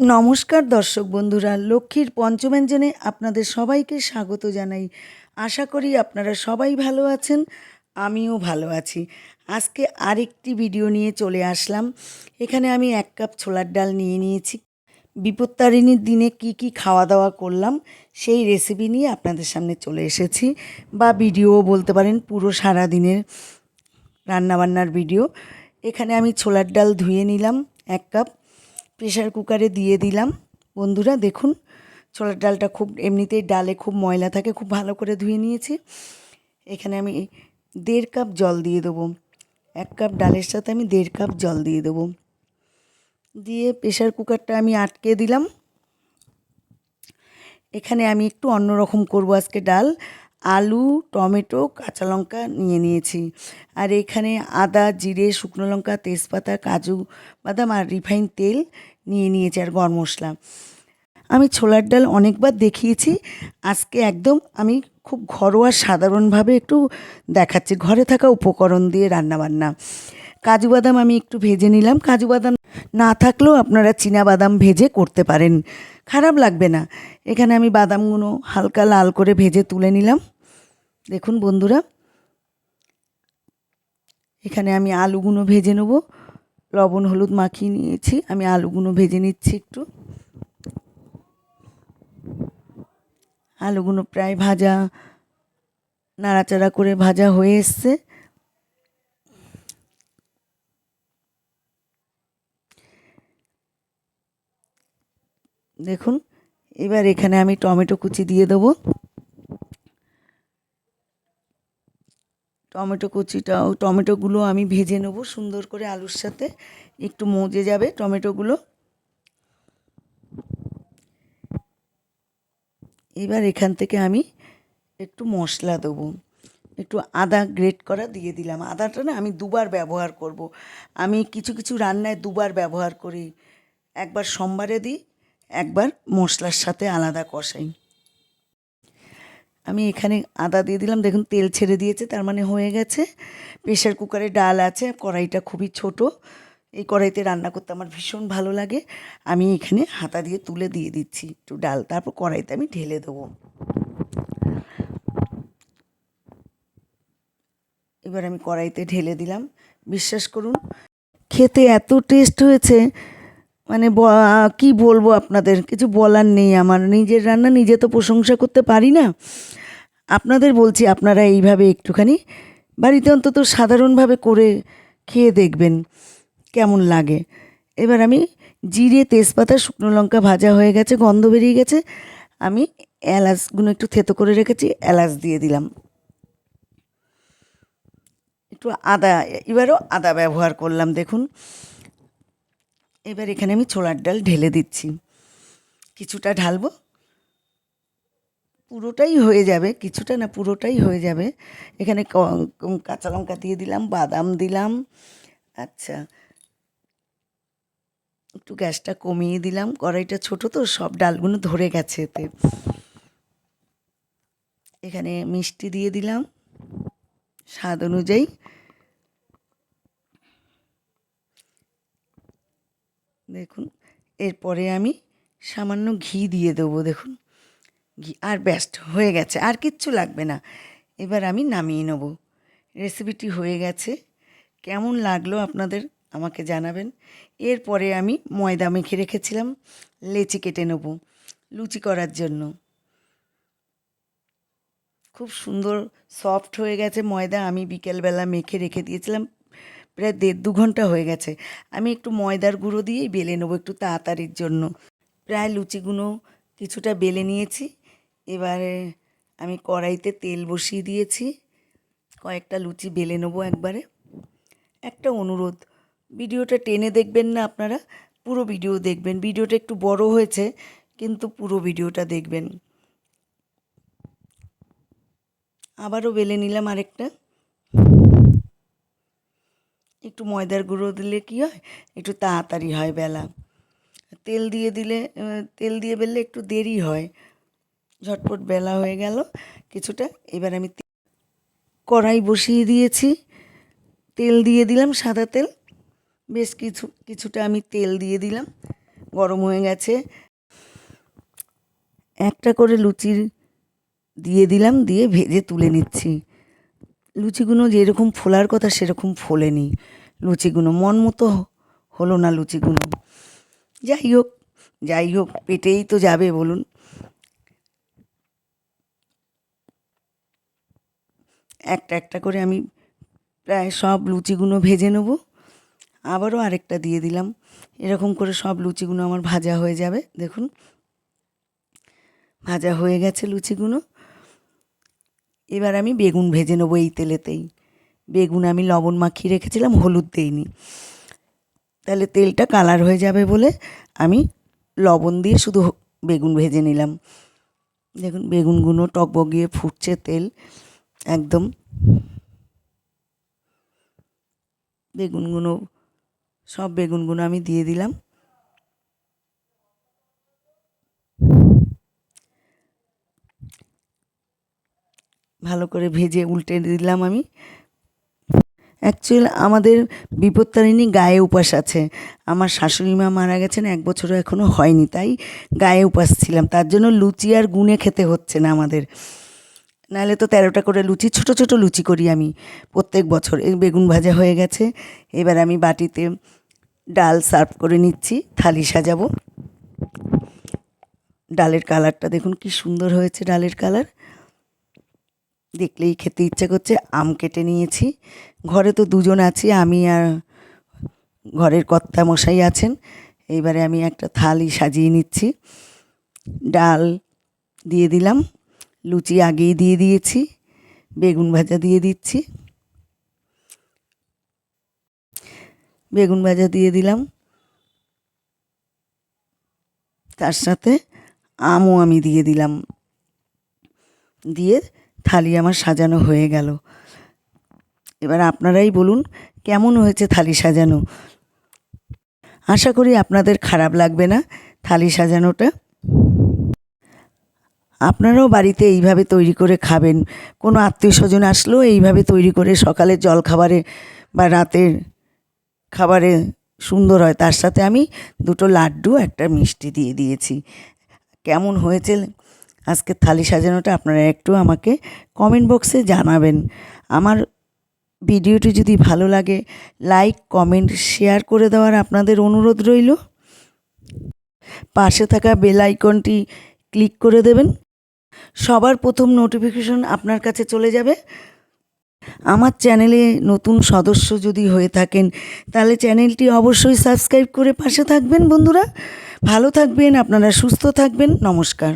নমস্কার দর্শক বন্ধুরা, লক্ষ্মীর পঞ্চব্যঞ্জনে আপনাদের সবাইকে স্বাগত জানাই। আশা করি আপনারা সবাই ভালো আছেন, আমিও ভালো আছি। আজকে আরেকটি ভিডিও নিয়ে চলে আসলাম। এখানে আমি এক কাপ ছোলার ডাল নিয়ে নিয়েছি। বিপত্তারিণীর দিনে কি কি খাওয়া দাওয়া করলাম, সেই রেসিপি নিয়ে আপনাদের সামনে চলে এসেছি বা ভিডিও বলতে পারেন পুরো সারা দিনের রান্নাবান্নার ভিডিও। এখানে আমি ছোলার ডাল ধুয়ে নিলাম এক কাপ। প্রেশার কুকারে দিয়ে দিলাম। বন্ধুরা, দেখুন, ছোলার ডালটা খুব, এমনিতেই ডালে খুব ময়লা থাকে, খুব ভালো করে ধুয়ে নিয়েছি। এখানে আমি দেড় কাপ জল দিয়ে দেবো। এক কাপ ডালের সাথে আমি দেড় কাপ জল দিয়ে দেবো। দিয়ে প্রেশার কুকারটা আমি আটকে দিলাম। এখানে আমি একটু অন্যরকম করব আজকে ডাল। আলু, টমেটো, কাঁচা লঙ্কা নিয়ে নিয়েছি। আর এখানে আদা, জিরে, শুকনো লঙ্কা, তেজপাতা, কাজু, বাদাম আর রিফাইন তেল নিয়ে নিয়েছি আর গরম মশলা। আমি ছোলার ডাল অনেকবার দেখিয়েছি, আজকে একদম আমি খুব ঘরোয়া সাধারণভাবে একটু দেখাচ্ছি। ঘরে থাকা উপকরণ দিয়ে রান্নাবান্না। কাজু বাদাম আমি একটু ভেজে নিলাম। কাজু বাদাম না থাকলেও আপনারা চীনা বাদাম ভেজে করতে পারেন। খারাপ লাগবে না। এখানে আমি বাদামগুলো হালকা লাল করে ভেজে তুলে নিলাম। দেখুন বন্ধুরা, এখানে আমি আলুগুলো ভেজে নেব। লবণ, হলুদ মাখিয়ে নিয়েছি। আমি আলুগুলো ভেজে নিচ্ছি একটু। আলুগুলো প্রায় ভাজা, নাড়াচাড়া করে ভাজা হয়ে এসছে। দেখুন, এবার এখানে আমি টমেটো কুচি দিয়ে দেবো। টমেটো কুচিটাও টমেটোগুলো আমি ভেজে নেব সুন্দর করে আলুর সাথে। একটু মজে যাবে টমেটোগুলো। এবার এখান থেকে আমি একটু মশলা দেবো। একটু আদা গ্রেট করা দিয়ে দিলাম। আদাটা না আমি দুবার ব্যবহার করব। আমি কিছু কিছু রান্নায় দুবার ব্যবহার করি। একবার সোমবারে দিই, একবার মশলার সাথে আলাদা কষাই। আমি এখানে আদা দিয়ে দিলাম। দেখুন, তেল ছেড়ে দিয়েছে, তার মানে হয়ে গেছে। প্রেশার কুকারে ডাল আছে, কড়াইটা খুবই ছোট। এই কড়াইতে রান্না করতে আমার ভীষণ ভালো লাগে। আমি এখানে হাতা দিয়ে তুলে দিয়ে দিচ্ছি একটু ডাল। তারপর কড়াইতে আমি ঢেলে দেবো। এবার আমি কড়াইতে ঢেলে দিলাম। বিশ্বাস করুন, খেতে এত টেস্ট হয়েছে। মানে কি বলব আপনাদের? কিছু বলার নেই আমার। নিজের রান্না নিজে তো প্রশংসা করতে পারি না। আপনাদের বলছি, আপনারা এইভাবে একটুখানি বাড়িতে অন্তত সাধারণভাবে করে খেয়ে দেখবেন, কেমন লাগে। এবার আমি জিরে, তেজপাতা, শুকনো লঙ্কা ভাজা হয়ে গেছে, গন্ধ বেরিয়ে গেছে। আমি এলাচগুলো একটু থেতো করে রেখেছি, এলাচ দিয়ে দিলাম। একটু আদা, এবারও আদা ব্যবহার করলাম, দেখুন। এবার এখানে আমি ছোলার ডাল ঢেলে দিচ্ছি। কিছুটা ঢালবো। পুরোটাই হয়ে যাবে। কিছুটা না পুরোটাই হয়ে যাবে। এখানে কাঁচা লঙ্কা দিয়ে দিলাম, বাদাম দিলাম। আচ্ছা। একটু গ্যাসটা কমিয়ে দিলাম। কড়াইটা ছোট তো, সব ডালগুলো ধরে গেছে এতে। এখানে মিষ্টি দিয়ে দিলাম। স্বাদ অনুযায়ী দেখুন, এরপরে আমি সামান্য ঘি দিয়ে দেবো, দেখুন। ঘি আর ব্যাস্ট হয়ে গেছে, আর কিচ্ছু লাগবে না। এবার আমি নামিয়ে নেব। রেসিপিটি হয়ে গেছে। কেমন লাগল আপনাদের আমাকে জানাবেন। এরপরে আমি ময়দা মেখে রেখেছিলাম, লেচি কেটে নেব, লুচি করার জন্য। খুব সুন্দর, সফট হয়ে গেছে ময়দা। আমি বিকেলবেলা মেখে রেখে দিয়েছিলাম প্রায় দেড় দু ঘণ্টা হয়ে গেছে। আমি একটু ময়দার গুঁড়ো দিয়েই বেলে নেব একটু তাড়াতাড়ির জন্য। প্রায় লুচিগুলো কিছুটা বেলে নিয়েছি। এবারে আমি কড়াইতে তেল বসিয়ে দিয়েছি। কয়েকটা লুচি বেলে নেব একবারে। একটা অনুরোধ, ভিডিওটা টেনে দেখবেন না আপনারা? পুরো ভিডিও দেখবেন। ভিডিওটা একটু বড় হয়েছে, কিন্তু পুরো ভিডিওটা দেখবেন। আবারও বেলে নিলাম আরেকটা। একটু ময়দার গুঁড়ো দিলে কী হয়? একটু তাড়াতাড়ি হয় বেলা। তেল দিয়ে দিলে তেল দিয়ে বেললে একটু দেরি হয়। ঝটপট বেলা হয়ে গেল কিছুটা। এবার আমি কড়াই বসিয়ে দিয়েছি। তেল দিয়ে দিলাম সাদা তেল। বেশ কিছু, কিছুটা আমি তেল দিয়ে দিলাম। গরম হয়ে গেছে। একটা করে লুচির দিয়ে দিলাম, দিয়ে ভেজে তুলে নিচ্ছি। লুচিগুলো যেরকম ফোলার কথা সেরকম ফোলেনি লুচিগুলো মন মতো হলো না লুচিগুলো যাই হোক যাই হোক, পেটেই তো যাবে বলুন। একটা একটা করে আমি প্রায় সব লুচিগুলো ভেজে নেব। আবারও আরেকটা দিয়ে দিলাম। এরকম করে সব লুচিগুলো আমার ভাজা হয়ে যাবে, দেখুন। ভাজা হয়ে গেছে লুচিগুলো এবার আমি বেগুন ভেজে নেব এই তেলেতেই। বেগুন আমি লবণ মাখিয়ে রেখেছিলাম, হলুদ দেইনি। তাহলে তেলটা কালার হয়ে যাবে বলে আমি লবণ দিয়ে শুধু বেগুন ভেজে নিলাম। দেখুন, বেগুনগুলো টক টকবগিয়ে ফুটছে তেল, একদম। বেগুনগুলো, সব বেগুনগুলো আমি দিয়ে দিলাম। ভালো করে ভেজে উল্টে দিলাম আমি। অ্যাকচুয়াল আমাদের বিপত্তারিণী গায়ে উপাস আছে। আমার শাশুড়ি মা মারা গেছেন, এক বছরও এখনও হয়নি, তাই গায়ে উপাস ছিলাম। তার জন্য লুচি আর গুনে খেতে হচ্ছে না আমাদের। নাহলে তো তেরোটা করে লুচি, ছোট ছোট লুচি করি আমি প্রত্যেক বছর। এই বেগুন ভাজা হয়ে গেছে। এবার আমি বাটিতে ডাল সার্ভ করে নিচ্ছি, থালি সাজাবো। ডালের কালারটা দেখুন কি সুন্দর হয়েছে, ডালের কালার। দেখলেই খেতে ইচ্ছে করছে, আম কেটে নিয়েছি। ঘরে তো দুজন আছি, আমি আর ঘরের কর্তা মশাই আছেন। এইবারে আমি একটা থালি সাজিয়ে নিচ্ছি। ডাল দিয়ে দিলাম, লুচি আগেই দিয়ে দিয়েছি, বেগুন ভাজা দিয়ে দিচ্ছি। বেগুন ভাজা দিয়ে দিলাম। তার সাথে আমও আমি দিয়ে দিলাম। দিয়ে থালি আমার সাজানো হয়ে গেল। এবার আপনারাই বলুন, কেমন হয়েছে থালি সাজানো? আশা করি আপনাদের খারাপ লাগবে না থালি সাজানোটা। আপনারাও বাড়িতে এইভাবে তৈরি করে খাবেন। কোনো আত্মীয় স্বজন আসলেও এইভাবে তৈরি করে সকালের জল খাবারে বা রাতের খাবারে সুন্দর হয়। তার সাথে আমি দুটো লাড্ডু, একটা মিষ্টি দিয়ে দিয়েছি। কেমন হয়েছে আজকে থালি সাজানোটা আপনারা একটু আমাকে কমেন্ট বক্সে জানাবেন। আমার ভিডিওটি যদি ভালো লাগে লাইক কমেন্ট শেয়ার করে দেওয়ার আপনাদের অনুরোধ রইল। পাশে থাকা বেল আইকনটি ক্লিক করে দেবেন। সবার প্রথম নোটিফিকেশন আপনার কাছে চলে যাবে। আমার চ্যানেলে নতুন সদস্য যদি হয়ে থাকেন, তাহলে চ্যানেলটি অবশ্যই সাবস্ক্রাইব করে পাশে থাকবেন বন্ধুরা। ভালো থাকবেন, আপনারা সুস্থ থাকবেন। নমস্কার।